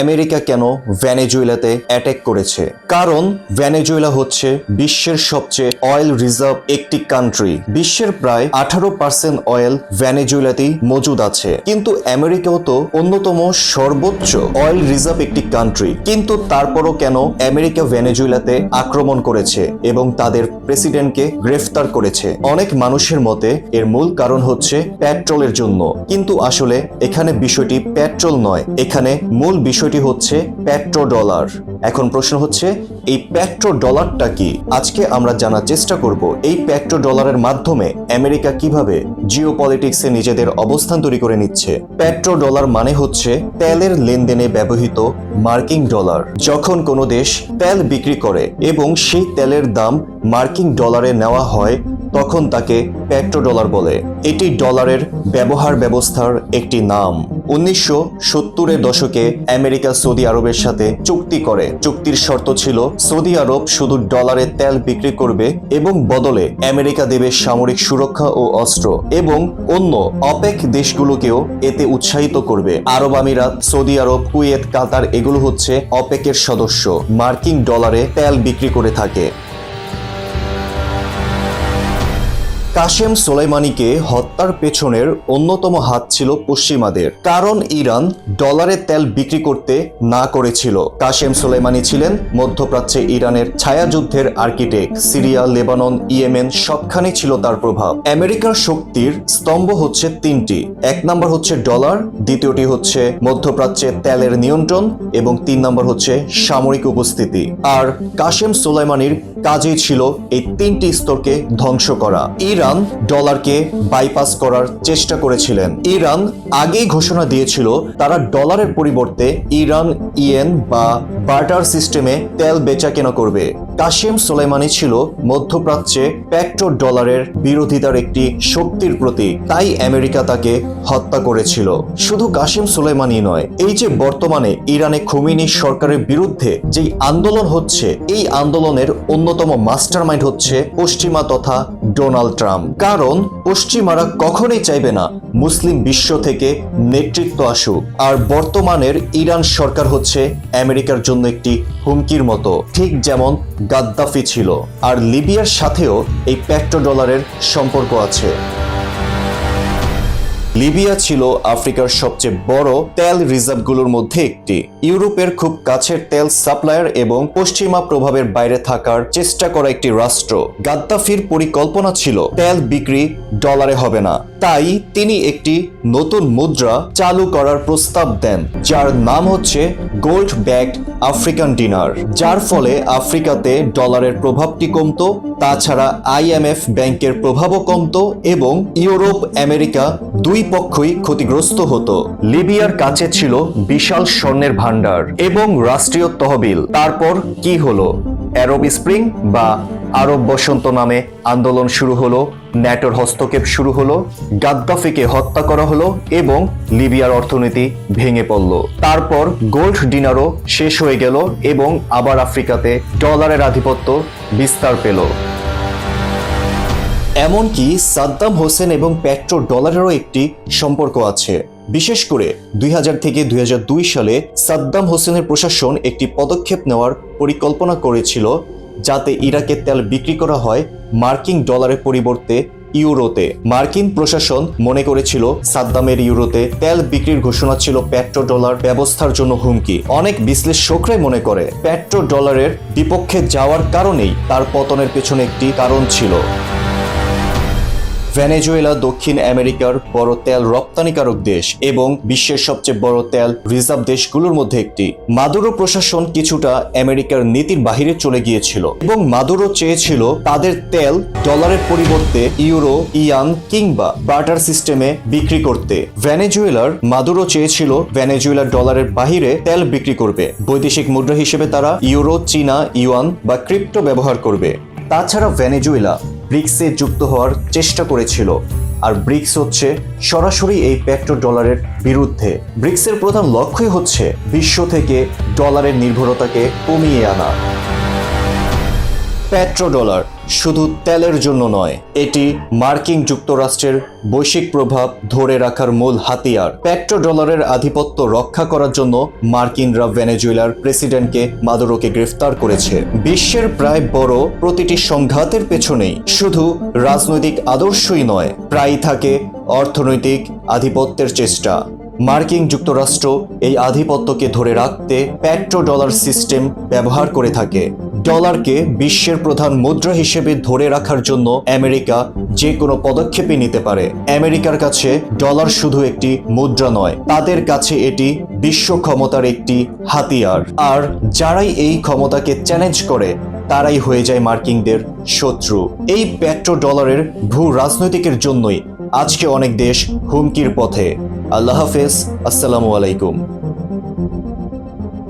America কেন ভ্যানেজুয়েলাতে attack করেছে? কারণ ভ্যানেজুয়েলা হচ্ছে বিশ্বের সবচেয়ে অয়েল রিজার্ভ একটি কান্ট্রি বিশ্বের প্রায় আঠারো পার্সেন্ট অয়েল ভ্যানেজুয়েলাতেই মজুদ আছে। কিন্তু আমেরিকাও তো অন্যতম সর্বোচ্চ অয়েল রিজার্ভ একটি কান্ট্রি কিন্তু তারপরও কেন আমেরিকা ভেনেজুয়েলাতে আক্রমণ করেছে এবং তাদের প্রেসিডেন্টকে গ্রেফতার করেছে? অনেক মানুষের মতে এর মূল কারণ হচ্ছে পেট্রোলের জন্য। কিন্তু আসলে এখানে বিষয়টি পেট্রোল নয়, এখানে মূল বিষয়টি হচ্ছে পেট্রো ডলার এখন প্রশ্ন হচ্ছে, এই পেট্রো ডলারটা কি? আজকে আমরা জানার চেষ্টা করব, এই পেট্রো ডলারের মাধ্যমে আমেরিকা কীভাবে জিও পলিটিক্সে নিজেদের অবস্থান তৈরি করে নিচ্ছে? পেট্রো ডলার মানে হচ্ছে তেলের লেনদেনে ব্যবহৃত মার্কিন ডলার। যখন কোনো দেশ তেল বিক্রি করে এবং সেই তেলের দাম মার্কিন ডলারে নেওয়া হয় তখন তাকে পেট্রো ডলার বলে। এটি ডলারের ব্যবহার ব্যবস্থার একটি নাম। উনিশশো সত্তরের দশকে আমেরিকা সৌদি আরবের সাথে চুক্তি করে। চুক্তির শর্ত ছিল, সৌদি আরব শুধু ডলারে তেল বিক্রি করবে এবং বদলে আমেরিকা দেবে সামরিক সুরক্ষা ও অস্ত্র এবং অন্য অপেক দেশগুলোকেও এতে উৎসাহিত করবে। আরব আমিরাত, সৌদি আরব, কুয়েত, কাতার এগুলো হচ্ছে অপেকের সদস্য। মার্কিন ডলারে তেল বিক্রি করে থাকে। কাশেম সোলাইমানিকে হত্যার পেছনের অন্যতম হাত ছিল পশ্চিমাদের। কারণ ইরান ডলারে তেল বিক্রি করতে না করেছিল। কাশেম সোলাইমানি ছিলেন মধ্যপ্রাচ্যে ইরানের ছায়াযুদ্ধের আর্কিটেক্ট। সিরিয়া, লেবানন, ইয়েমেন সবখানে ছিল তার প্রভাব। আমেরিকার শক্তির স্তম্ভ হচ্ছে তিনটি। এক নম্বর হচ্ছে ডলার, দ্বিতীয়টি হচ্ছে মধ্যপ্রাচ্যে তেলের নিয়ন্ত্রণ এবং তিন নম্বর হচ্ছে সামরিক উপস্থিতি। আর কাশেম সোলাইমানির কাজেই ছিল এই তিনটি স্তরকে ধ্বংস করা। ইরান ডলারকে বাইপাস করার চেষ্টা করেছিলেন। ইরান আগেই ঘোষণা দিয়েছিল তারা ডলারের পরিবর্তে ইরান ইয়েন বা বার্টার সিস্টেমে তেল বেচা কেনা করবে। কাশেম সোলাইমানি ছিল মধ্যপ্রাচ্যে পেট্রো ডলারের বিরোধিতার একটি শক্তির প্রতীক। তাই আমেরিকা তাকে হত্যা করেছিল। শুধু কাশিম সোলাইমানি নয়, এই যে বর্তমানে ইরানে খুমিনি সরকারের বিরুদ্ধে যেই আন্দোলন হচ্ছে, এই আন্দোলনের অন্যতম মাস্টারমাইন্ড হচ্ছে পশ্চিমা তথা ডোনাল্ড ট্রাম্প। কারণ পশ্চিমারা কখনোই চাইবে না মুসলিম বিশ্ব থেকে নেতৃত্ব আসুক। আর বর্তমানের ইরান সরকার হচ্ছে আমেরিকার জন্য একটি হুমকির মতো, ঠিক যেমন গাদ্দাফি ছিল। আর লিবিয়ার সাথেও এই পেট্রো ডলারের সম্পর্ক আছে। লিবিয়া ছিল আফ্রিকার সবচেয়ে বড় তেল রিজার্ভগুলোর মধ্যে একটি। ইউরোপের খুব কাছের তেল সাপ্লায়ার এবং পশ্চিমা প্রভাবের বাইরে থাকার চেষ্টা করা একটি রাষ্ট্র। গাদ্দাফির পরিকল্পনা ছিল, তেল বিক্রি ডলারে হবে না। তাই তিনি একটি নতুন মুদ্রা চালু করার প্রস্তাব দেন, যার নাম হচ্ছে গোল্ড ব্যাগড আফ্রিকান ডিনার, যার ফলে আফ্রিকাতে ডলারের প্রভাবটি কমতো তাছাড়া আইএমএফ ব্যাংকের প্রভাবও কমতো এবং ইউরোপ, আমেরিকা দুই পক্ষই ক্ষতিগ্রস্ত হতো। লিবিয়ার কাছে ছিল বিশাল স্বর্ণের ভান্ডার এবং রাষ্ট্রীয় তহবিল। তারপর কি হলো? অ্যারব স্প্রিং বা আরব বসন্ত নামে আন্দোলন শুরু হলো, ন্যাটোর হস্তক্ষেপ শুরু হলো, গাদ্দাফিকে হত্যা করা হলো এবং লিবিয়ার অর্থনীতি ভেঙে পড়ল। তারপর গোল্ড ডিনারও শেষ হয়ে গেল এবং আবার আফ্রিকাতে ডলারের আধিপত্য বিস্তার পেল। এমনকি সাদ্দাম হোসেন এবং পেট্রো ডলারেরও একটি সম্পর্ক আছে। বিশেষ করে দুই হাজার থেকে দুই হাজার দুই সালে সাদ্দাম হোসেনের প্রশাসন একটি পদক্ষেপ নেওয়ার পরিকল্পনা করেছিল যাতে ইরাকের তেল বিক্রি করা হয় মার্কিন ডলারের পরিবর্তে ইউরোতে। মার্কিন প্রশাসন মনে করেছিল সাদ্দামের ইউরোতে তেল বিক্রির ঘোষণা ছিল পেট্রো ডলার ব্যবস্থার জন্য হুমকি। অনেক বিশ্লেষকরাই মনে করে পেট্রো ডলারের বিপক্ষে যাওয়ার কারণেই তার পতনের পেছনে একটি কারণ ছিল। ভেনেজুয়েলা, দক্ষিণ আমেরিকার বড় তেল রপ্তানিকারক দেশ এবং বিশ্বের সবচেয়ে বড় তেল রিজার্ভ দেশগুলোর মধ্যে একটি। মাদুরো প্রশাসন কিছুটা আমেরিকার নীতির বাহিরে চলে গিয়েছিল এবং মাদুরো চেয়েছিল তাদের তেল ডলারের পরিবর্তে ইউরো, ইয়ান কিংবা বার্টার সিস্টেমে বিক্রি করতে। ভেনেজুয়েলার মাদুরো চেয়েছিল ভেনেজুয়েলার ডলারের বাহিরে তেল বিক্রি করবে। বৈদেশিক মুদ্রা হিসেবে তারা ইউরো, চীনা, ইউয়ান বা ক্রিপ্টো ব্যবহার করবে। তাছাড়া ভেনেজুয়েলা ব্রিক্সে যুক্ত হওয়ার চেষ্টা করেছিল। আর ব্রিক্স হচ্ছে সরাসরি এই পেট্রো ডলারের বিরুদ্ধে। ব্রিক্সের প্রধান লক্ষ্যই হচ্ছে বিশ্ব থেকে ডলারের নির্ভরতাকে কমিয়ে আনা। পেট্রোডলার শুধু তেলের জন্য নয়, এটি মার্কিন যুক্তরাষ্ট্রের বৈশ্বিক প্রভাব ধরে রাখার মূল হাতিয়ার। পেট্রোডলারের আধিপত্য রক্ষা করার জন্য মার্কিনরা ভেনেজুয়েলার প্রেসিডেন্টকে মাদুরোকে গ্রেফতার করেছে। বিশ্বের প্রায় বড় প্রতিটি সংঘাতের পেছনেই শুধু রাজনৈতিক আদর্শই নয়, প্রায়ই থাকে অর্থনৈতিক আধিপত্যের চেষ্টা। মার্কিন যুক্তরাষ্ট্র এই আধিপত্যকে ধরে রাখতে পেট্রো ডলার সিস্টেম ব্যবহার করে থাকে। ডলারকে বিশ্বের প্রধান মুদ্রা হিসেবে ধরে রাখার জন্য আমেরিকা যে কোনো পদক্ষেপই নিতে পারে। আমেরিকার কাছে ডলার শুধু একটি মুদ্রা নয়, তাদের কাছে এটি বিশ্ব ক্ষমতার একটি হাতিয়ার। আর যারাই এই ক্ষমতাকে চ্যালেঞ্জ করে, তারাই হয়ে যায় মার্কিনদের শত্রু। এই পেট্রো ডলারের ভূ রাজনৈতিকের জন্যই আজকে অনেক দেশ হুমকির পথে। আল্লাহ হাফেজ, আসসালামু আলাইকুম।